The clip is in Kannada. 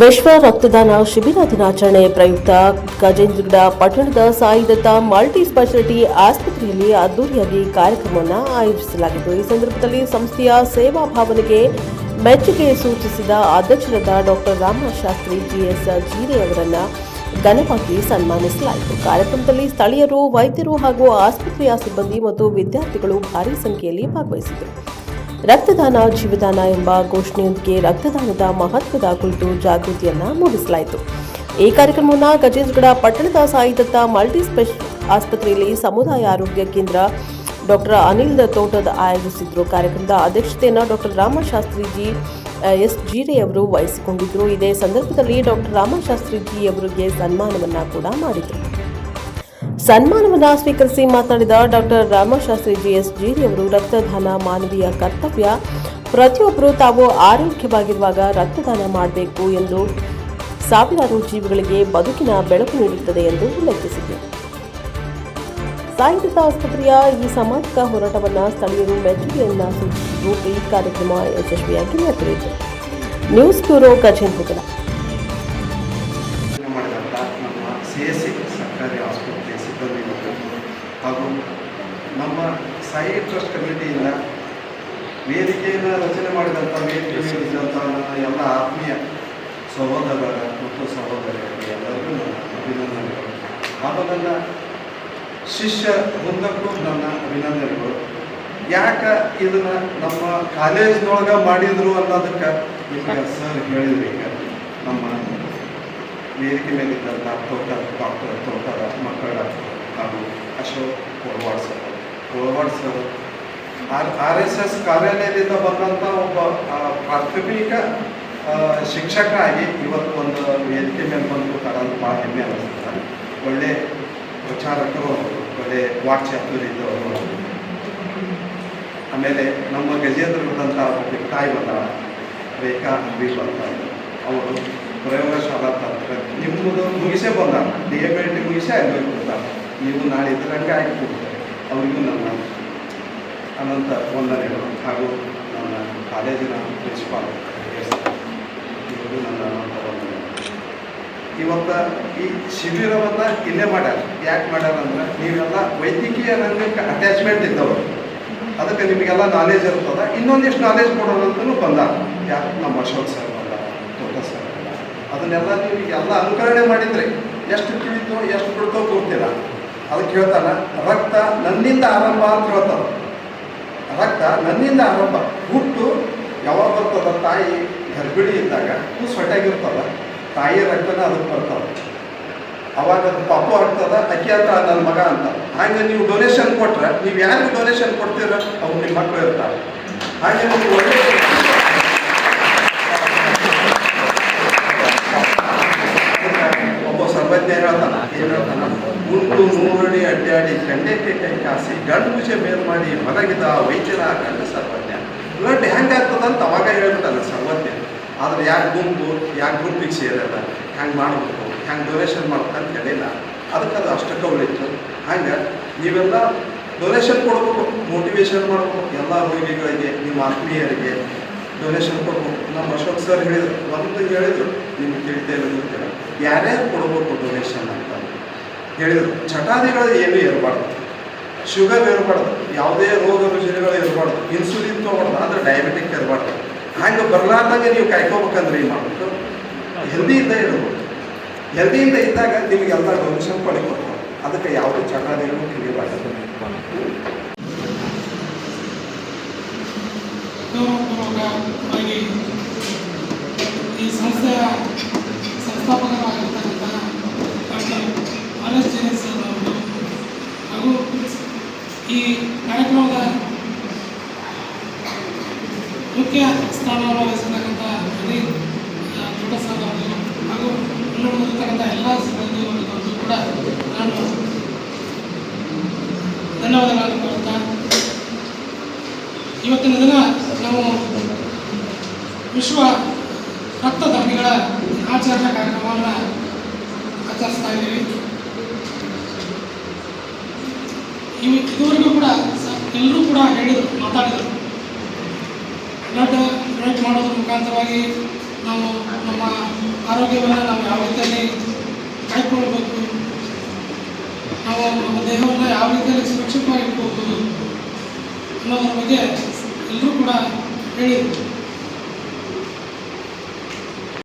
ವಿಶ್ವ ರಕ್ತದಾನ ಶಿಬಿರ ದಿನಾಚರಣೆ ಪ್ರಯುಕ್ತ ಗಜೇಂದ್ರಗಡ ಪಟ್ಟಣದ ಸಾಯಿದತ್ತ ಮಲ್ಟಿ ಸ್ಪೆಷಾಲಿಟಿ ಆಸ್ಪತ್ರೆಯಲ್ಲಿ ಅದ್ದೂರಿಯಾಗಿ ಕಾರ್ಯಕ್ರಮವನ್ನು ಆಯೋಜಿಸಲಾಗಿತ್ತು ಈ ಸಂದರ್ಭದಲ್ಲಿ ಸಂಸ್ಥೆಯ ಸೇವಾ ಭಾವನೆಗೆ ಮೆಚ್ಚುಗೆ ಸೂಚಿಸಿದ ಅಧ್ಯಕ್ಷರಾದ ಡಾಕ್ಟರ್ ರಾಮಶಾಸ್ತ್ರಿ ಜಿಎಸ್ ಜೀರೆ ಅವರನ್ನು ಘನವಾಗಿ ಸನ್ಮಾನಿಸಲಾಯಿತು. ಕಾರ್ಯಕ್ರಮದಲ್ಲಿ ಸ್ಥಳೀಯರು, ವೈದ್ಯರು ಹಾಗೂ ಆಸ್ಪತ್ರೆಯ ಸಿಬ್ಬಂದಿ ಮತ್ತು ವಿದ್ಯಾರ್ಥಿಗಳು ಭಾರೀ ಸಂಖ್ಯೆಯಲ್ಲಿ ಭಾಗವಹಿಸಿದರು ರಕ್ತದಾನ, ಜೀವದಾನ ಎಂಬ ಘೋಷಣೆಯೊಂದಿಗೆ ರಕ್ತದಾನದ ಮಹತ್ವದ ಕುರಿತು ಜಾಗೃತಿಯನ್ನ ಮೂಡಿಸಲಾಯಿತು. ಈ ಕಾರ್ಯಕ್ರಮವನ್ನು ಗಜೇಂದ್ರಗಡ ಪಟ್ಟಣದ ಸಾಯಿದತ್ತ ಮಲ್ಟಿ ಸ್ಪೆಷಲ್ ಆಸ್ಪತ್ರೆಯಲ್ಲಿ ಸಮುದಾಯ ಆರೋಗ್ಯ ಕೇಂದ್ರ ಡಾಕ್ಟರ್ ಅನಿಲ್ ತೋಟದ ಆಯೋಜಿಸಿದ್ರು. ಕಾರ್ಯಕ್ರಮದ ಅಧ್ಯಕ್ಷತೆಯನ್ನು ಡಾಕ್ಟರ್ ರಾಮಶಾಸ್ತ್ರಿಜಿ ಎಸ್. ಜೀರೆಯವರು ವಹಿಸಿಕೊಂಡಿದ್ದರು ಇದೇ ಸಂದರ್ಭದಲ್ಲಿ ಡಾಕ್ಟರ್ ರಾಮಶಾಸ್ತ್ರಿಜಿ ಅವರಿಗೆ ಸನ್ಮಾನವನ್ನು ಕೂಡ ಮಾಡಿದರು. ಸನ್ಮಾನವನ್ನ ಸ್ವೀಕರಿಸಿ ಮಾತನಾಡಿದ ಡಾಕ್ಟರ್ ರಾಮಶಾಸ್ತ್ರಿ ಜಿಎಸ್ ಜೀರಿ ಅವರು ರಕ್ತದಾನ ಮಾನವೀಯ ಕರ್ತವ್ಯ. ಪ್ರತಿಯೊಬ್ಬರು ತಾವು ಆರೋಗ್ಯವಾಗಿರುವಾಗ ರಕ್ತದಾನ ಮಾಡಬೇಕು ಎಂದು ಸಾವಿರಾರು ಜೀವಿಗಳಿಗೆ ಬದುಕಿನ ಬೆಳಕು ನೀಡುತ್ತದೆ ಎಂದು ಉಲ್ಲೇಖಿಸಿದರು ಸಾಹಿತ್ಯ ಆಸ್ಪತ್ರೆಯ ಈ ಸಾಮಾಜಿಕ ಹೋರಾಟವನ್ನು ಸ್ಥಳೀಯರು ಮೆಚ್ಚುಗೆಯನ್ನು ಸೂಚಿಸಿದ್ದು ಈ ಕಾರ್ಯಕ್ರಮ ಯಶಸ್ವಿಯಾಗಿ ನಡೆಯಿತು ನ್ಯೂಸ್ ಬ್ಯೂರೋ, ಗಜೇಂದ್ರಗಡ ರಚನೆ ಮಾಡಿದಂಥ ನಮ್ಮ ಸಿ ಎಸ್ ಸಿ ಸರ್ಕಾರಿ ಆಸ್ಪತ್ರೆ ಸಿಬ್ಬಂದಿಗಳು ಹಾಗೂ ನಮ್ಮ ಸಾಯಿ ಟ್ರಸ್ಟ್ ಕಮಿಟಿಯಿಂದ ವೇದಿಕೆಯನ್ನು ರಚನೆ ಮಾಡಿದಂಥ ವೇದಿಕೆ ಸೇರಿದಂಥ ನನ್ನ ಎಲ್ಲ ಆತ್ಮೀಯ ಸಹೋದರರ ಮತ್ತು ಸಹೋದರಿಯರಿಗೆ ಎಲ್ಲರಿಗೂ ನನ್ನ ಅಭಿನಂದನೆಗಳು. ಹಾಗೂ ನನ್ನ ಶಿಷ್ಯ ವೃಂದಕ್ಕೂ ನನ್ನ ಅಭಿನಂದನೆಗಳು. ಯಾಕೆ ಇದನ್ನು ನಮ್ಮ ಕಾಲೇಜ್ನೊಳಗೆ ಮಾಡಿದರು ಅನ್ನೋದಕ್ಕೆ ಈಗ ಸರ್ ಹೇಳಿದ್ರು ಈಗ ನಮ್ಮ ವೇದಿಕೆ ಮೇಲಿದ್ದಂಥ ತೋಟ ಡಾಕ್ಟರ್ ತೋಟದ ಮಕ್ಕಳ ಹಾಗೂ Ashok Kolwad sir Kolwad sir R R S S ಕಾರ್ಯಾಲಯದಿಂದ ಬಂದಂಥ ಒಬ್ಬ ಆ, ಪ್ರಾಥಮಿಕ ಆ, ಶಿಕ್ಷಕ ಆಗಿ ಇವತ್ತು ಒಂದು ವೇದಿಕೆ ಮೇಲೆ ಬಂದು ಕಾರಣ ಭಾಳ ಹೆಮ್ಮೆ ಅನಿಸ್ತದೆ ಒಳ್ಳೆ ಪ್ರಚಾರಕರು ಅವರು ಒಳ್ಳೆ ವಾಕ್ಚಾತುರ್ಯದವರು ಆಮೇಲೆ ನಮ್ಮ ಗಜೇಂದ್ರದಂಥ ಒಬ್ಬ ತಾಯಿ ಬಂದಾಳ ರೇಖಾ ಅಂಬಿ ಬರ್ತಾರೆ ಅವರು ಪ್ರಯೋಗಶಾಲಾ ತಂತ್ರ ನಿಮ್ಮದು ಮುಗಿಸೇ ಬಂದಾರ ಡಿ ಎ ಬಿ ಟಿ ಮುಗಿಸೇ ಅಲ್ಲಿ ಹೋಗಿ ಕೊಡ್ತಾರೆ ನೀವು ನಾಳೆ ಇದ್ರಂಗೆ ಆಗಿ ಕೊಡ್ತಾರೆ ಅವರಿಗೂ ನನ್ನ ಅನಂತ ವಂದನೆಗಳು ಹಾಗೂ ನನ್ನ ಕಾಲೇಜಿನ ಪ್ರಿನ್ಸಿಪಾಲ್ ಇವರಿಗೂ ನನ್ನ ಅನಂತ ವಂದನೆಗಳು. ಇವತ್ತು ಈ ಶಿಬಿರವನ್ನು ಇಲ್ಲೇ ಮಾಡ್ಯಾರ. ಯಾಕೆ ಮಾಡ್ಯಾರ ಅಂದ್ರೆ ನೀವೆಲ್ಲ ವೈದ್ಯಕೀಯ ರಂಗಕ್ಕೆ ಅಟ್ಯಾಚ್ಮೆಂಟ್ ಇದ್ದವರು. ಅದಕ್ಕೆ ನಿಮಗೆಲ್ಲ ನಾಲೆಜ್ ಇರ್ತದ. ಇನ್ನೊಂದಿಷ್ಟು ನಾಲೆಜ್ ಕೊಡೋಣ ಅಂತಲೂ ಬಂದಾರ. ಯಾರು? ನಮ್ಮ ಅಶೋಕ್ ಸರ್ ಬಂದ ತೋಟ ಸರ್ ಅದನ್ನೆಲ್ಲ ನೀವು ಎಲ್ಲ ಅನುಕರಣೆ ಮಾಡಿದ್ರೆ ಎಷ್ಟು ತಿಳಿತೋ, ಎಷ್ಟು ಬಿಡ್ತೋ ಗೊತ್ತಿಲ್ಲ. ಅದಕ್ಕೆ ಹೇಳ್ತಾನ ರಕ್ತ ನನ್ನಿಂದ ಆರಂಭ ಅಂತ ಹೇಳ್ತಾನ ರಕ್ತ ನನ್ನಿಂದ ಆರಂಭ. ಹುಟ್ಟು ಯಾವಾಗ ಬರ್ತದ? ತಾಯಿ ಗರ್ಭಿಣಿ ಇದ್ದಾಗ ಹೂ ಸೊಟ್ಟಾಗಿರ್ತದ ತಾಯಿ ರಕ್ತನ ಅದಕ್ಕೆ ಬರ್ತದ ಅವಾಗ ಅದು ಪಾಪು ಆಗ್ತದ, ಅಕ್ಕಿ ಅಂತ ನನ್ನ ಮಗ ಅಂತ. ಹಾಗೆ ನೀವು ಡೊನೇಷನ್ ಕೊಟ್ರೆ, ನೀವು ಯಾರಿಗೂ ಡೊನೇಷನ್ ಕೊಡ್ತೀರ? ಅವ್ರು ನಿಮ್ಮ ಮಕ್ಕಳು ಇರ್ತಾರೆ. ಹಾಗೆ ನೀವು ಒಳ್ಳೆ ಮಲಗಿದ ವೈದ್ಯರ ಆಗಲ್ಲ ಸರ್ವಜ್ಞ. ಬ್ಲಡ್ ಹೆಂಗಾಗ್ತದ ಅಂತ ಅವಾಗ ಹೇಳ್ಬಿಟ್ಟಲ್ಲ ಸರ್ವಜ್ಞ. ಆದ್ರೆ ಯಾಕೆ ಗುಂಪು ಯಾಕೆ ಗುಂಪಿಗೆ ಸೇರಲ್ಲ ಹ್ಯಾಂಗೆ ಮಾಡ್ಬೇಕು, ಹ್ಯಾಂಗೆ ಡೊನೇಷನ್ ಮಾಡ್ಬೇಕು ಅಂತ ಹೇಳಿಲ್ಲ. ಅದಕ್ಕೆ ಅದು ಅಷ್ಟಕ್ಕೆ ಉಳಿತು ಹಂಗೆ ನೀವೆಲ್ಲ ಡೊನೇಷನ್ ಕೊಡ್ಬೇಕು ಮೋಟಿವೇಶನ್ ಮಾಡ್ಬೇಕು. ಎಲ್ಲ ರೋಗಿಗಳಿಗೆ, ನಿಮ್ಮ ಆತ್ಮೀಯರಿಗೆ ಡೊನೇಷನ್ ಕೊಡ್ಬೇಕು. ನಮ್ಮ ಅಶೋಕ್ ಸರ್ ಹೇಳಿದ್ರು, ಒಂದು ಹೇಳಿದ್ರು, ನಿಮ್ಗೆ ತಿಳಿದೇ ಇರೋದಿಲ್ಲ ಯಾರ್ಯಾರು ಕೊಡ್ಬೇಕು ಡೊನೇಷನ್ ಅಂತ? ಹೇಳಿದ್ರು. ಚಟಾದಿಗಳು ಏನು ಇರಬಾರ್ದು. ಶುಗರ್ ಇರಬಾರ್ದು ಯಾವುದೇ ರೋಗ ರುಜಿನಗಳು ಇರಬಾರ್ದು ಇನ್ಸುಲಿನ್ ತೊಗೊಬಾರ್ದು ಅಂದ್ರೆ ಡಯಾಬಿಟಿಕ್ ಇರಬಾರ್ದು ಹಂಗೆ ಬರಲಾರ್ದಂಗೆ ನೀವು ಕಾಯ್ಕೋಬೇಕಂದ್ರೆ ಏನು ಮಾಡಬೇಕು. ಹೆಲ್ದಿಯಿಂದ ಇರಬೇಕು ಹೆಲ್ದಿಯಿಂದ ಇದ್ದಾಗ ನಿಮಗೆಲ್ಲ ಡೊನೇಷನ್ ಪಡಿಬೇಕು ಅದಕ್ಕೆ ಯಾವುದೇ ಚಟಾದಿಗಳು ತಿಳಿಬಾರ್ದು ಈ ಸಂಸ್ಥೆಯ ಸಂಸ್ಥಾಪಕರಾಗಿರ್ತಕ್ಕಂಥ doctor R S Jain sir ಅವರು ಹಾಗೂ ಈ ಕಾರ್ಯಕ್ರಮದ ಮುಖ್ಯ ಸ್ಥಾನವನ್ನು ವಹಿಸಿರ್ತಕ್ಕಂಥ ಅನಿಲ್ ದೊಡ್ಡ ಅವರು ಹಾಗೂ ಇನ್ನುಳಿದಿರ್ತಕ್ಕಂಥ ಎಲ್ಲ ಸಿಬ್ಬಂದಿಗಳಿಗೂ ಕೂಡ ನಾನು ಧನ್ಯವಾದಗಳನ್ನು ಕೋರುತ್ತಾ ಇವತ್ತಿನ ದಿನ ನಾವು ವಿಶ್ವ ರಕ್ತದಾನಿಗಳ ಆಚರಣೆ ಕಾರ್ಯಕ್ರಮವನ್ನು ಆಚರಿಸ್ತಾ ಇದ್ದೀವಿ. ಇವು ಇದುವರೆಗೂ ಕೂಡ ಎಲ್ಲರೂ ಕೂಡ ಹೇಳಿದರು, ಮಾತಾಡಿದರು. ಬ್ಲಡ್ ಡೊನೇಟ್ ಮಾಡೋದ್ರ ಮುಖಾಂತರವಾಗಿ ನಾವು ನಮ್ಮ ಆರೋಗ್ಯವನ್ನು ನಾವು ಯಾವ ರೀತಿಯಲ್ಲಿ ಕಾಯ್ಕೊಳ್ಬೇಕು ನಾವು ನಮ್ಮ ದೇಹವನ್ನು ಯಾವ ರೀತಿಯಲ್ಲಿ ಸುರಕ್ಷಿತವಾಗಿ ಇಟ್ಕೋಬೋದು ಅನ್ನೋದ್ರ ಬಗ್ಗೆ ಎಲ್ಲರೂ ಕೂಡ ಹೇಳಿದರು.